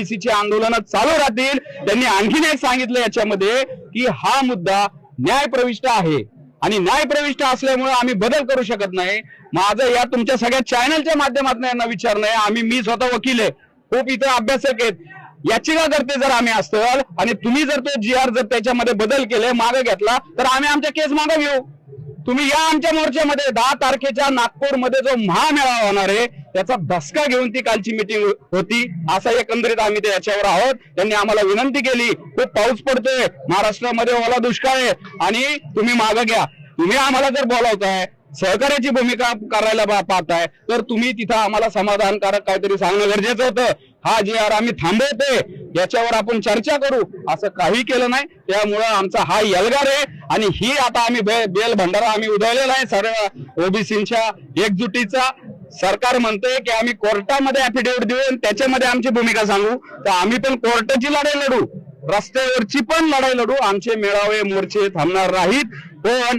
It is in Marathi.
ओबीसीची आंदोलनं चालू राहतील. त्यांनी आणखीन एक सांगितलं याच्यामध्ये की हा मुद्दा न्यायप्रविष्ट आहे. आणि न्यायप्रविष्ट असल्यामुळे आम्ही बदल करू शकत नाही. माझं या तुमच्या सगळ्या चॅनलच्या माध्यमातून यांना विचारणं आहे आम्ही मी स्वतः वकील आहे. खूप इथं अभ्यासक आहेत. याचिका करते जर आम्ही असतो आणि तुम्ही जर तो जी आर जर त्याच्यामध्ये बदल केले मागे घेतला तर आम्ही आमच्या केस मागे घेऊ. तुम्ही या आमच्या मोर्चामध्ये दहा तारखेच्या नागपूरमध्ये जो महामेळावा होणार आहे त्याचा धसका घेऊन ती कालची मिटिंग होती. असा एकंदरीत आम्ही ते याच्यावर आहोत. त्यांनी आम्हाला विनंती केली खूप पाऊस पडतोय महाराष्ट्रामध्ये ओला दुष्काळ आहे आणि तुम्ही मागं घ्या. तुम्ही आम्हाला जर बोलावताय सहकार्याची भूमिका करायला पाहताय तर तुम्ही तिथं आम्हाला समाधानकारक काहीतरी सांगणं गरजेचं होतं. हा जी आर आम्ही थांबवतोय याच्यावर आपण चर्चा करू. असं काही केलं नाही. त्यामुळं आमचा हा यलगार आहे. आणि ही आता आम्ही बेल भंडारा आम्ही उधळलेला आहे. सर्व ओबीसीच्या एकजुटीचा सरकार म्हणते की आम्ही कोर्टामध्ये अफिडेव्हिट देऊ आणि त्याच्यामध्ये आमची भूमिका सांगू. तर आम्ही पण कोर्टाची लढाई लढू. रस्त्यावरची पण लढाई लढू. आमचे मेळावे मोर्चे थांबणार नाहीत. पण